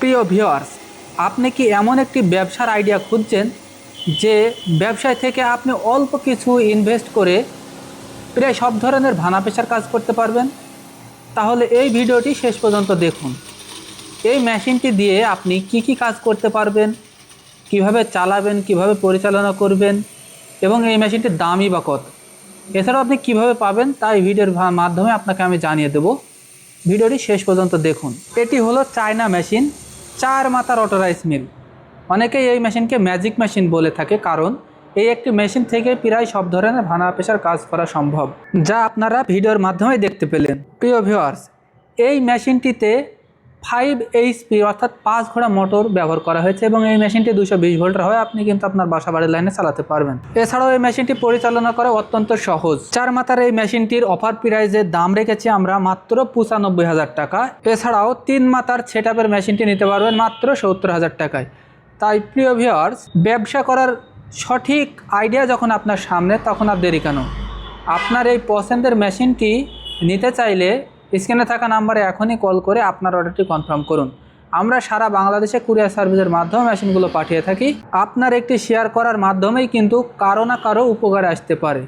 প্রিয় ভিউয়ার্স, আপনি কি এমন একটি ব্যবসার আইডিয়া খুঁজছেন যে ব্যবসায় থেকে আপনি অল্প কিছু ইনভেস্ট করে প্রায় সব ধরনের ভানা পেশার কাজ করতে পারবেন? তাহলে এই ভিডিওটি শেষ পর্যন্ত দেখুন। এই মেশিনটি দিয়ে আপনি কি কি কাজ করতে পারবেন, কীভাবে চালাবেন, কীভাবে পরিচালনা করবেন এবং এই মেশিনটির দামই বা কত? এছাড়াও আপনি কীভাবে পাবেন তাই ভিডিওর মাধ্যমে আপনাকে আমি জানিয়ে দেব। ভিডিওটি শেষ পর্যন্ত দেখুন। এটি হলো চায়না মেশিন। চার মাথার অটোরাইস মিল অনেকেই এই মেশিনকে ম্যাজিক মেশিন বলে থাকে, কারণ এই একটি মেশিন থেকে প্রায় সব ধরনের ভানা পেশার কাজ করা সম্ভব। যা আপনারা ভিডিওর মাধ্যমে দেখতে পেলেন। প্রিয় ভিউয়ার্স এই মেশিনটিতে ফাইভ এইচপি অর্থাৎ পাঁচ ঘোড়া মোটর ব্যবহার করা হয়েছে এবং এই মেশিনটি দুশো বিশ ভোল্টের হয়। আপনি কিন্তু আপনার বাসা বাড়ির লাইনে চালাতে পারবেন। এছাড়াও এই মেশিনটি পরিচালনা করা অত্যন্ত সহজ। চার মাথার এই মেশিনটির অফার প্রাইজের দাম রেখেছি আমরা মাত্র পঁচানব্বই হাজার টাকা। এছাড়াও তিন মাথার সেট মেশিনটি নিতে পারবেন মাত্র সত্তর হাজার টাকায়। তাই প্রিয় ভিউয়ার্স ব্যবসা করার সঠিক আইডিয়া যখন আপনার সামনে, তখন আর দেরি কেন? আপনার এই পছন্দের মেশিনটি নিতে চাইলে স্ক্রিনে থাকা নাম্বারে এখনই কল করে আপনার অর্ডারটি কনফার্ম করুন। আমরা সারা বাংলাদেশে কুরিয়ার সার্ভিসের মাধ্যমে মেশিনগুলো পাঠিয়ে থাকি। আপনার একটি শেয়ার করার মাধ্যমেই কিন্তু কারও না কারও উপকারে আসতে পারে।